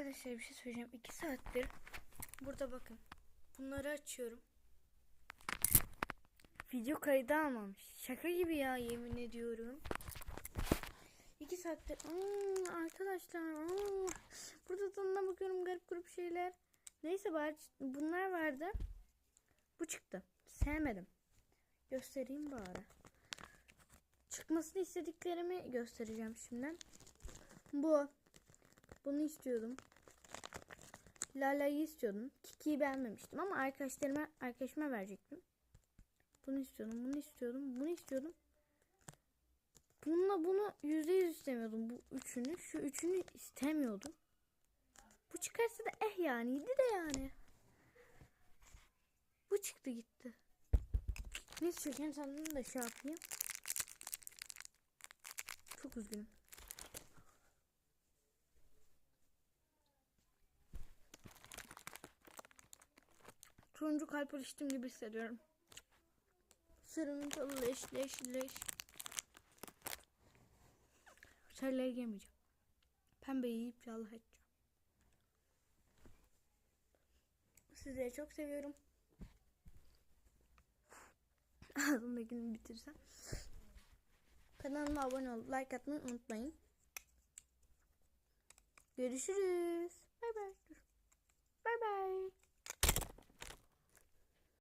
Arkadaşlar bir şey söyleyeceğim. 2 saattir burada bakın. Bunları açıyorum. Video kaydı almamış. Şaka gibi ya yemin ediyorum. 2 saattir. Aa, arkadaşlar. aa, burada tadına bakıyorum garip grup şeyler. Neyse bari bunlar vardı. Bu çıktı. Sevmedim. Göstereyim bari. Çıkmasını istediklerimi göstereceğim şimdi. Bu. Bunu istiyordum. Lala'yı istiyordum. Kiki'yi beğenmemiştim ama arkadaşlarıma arkadaşıma verecektim. Bunu istiyordum. Bunu istiyordum. Bunu istiyordum. Bununla bunu yüzde yüz istemiyordum. Bu üçünü. Şu üçünü istemiyordum. Bu çıkarsa da eh yani. Yedi de yani. Bu çıktı gitti. Neyse çeken sandığını da şey yapayım. Çok üzgünüm. Turuncu kalp içtim gibi hissediyorum. Sırrının tadı leş leş leş. Sarıları yemeyeceğim. Pembeyi yiyip yallah edeceğim. Sizleri çok seviyorum. Ağzımdakini bitirsem. Kanalıma abone olup like atmayı unutmayın. Görüşürüz. Bay bay. Bay bay.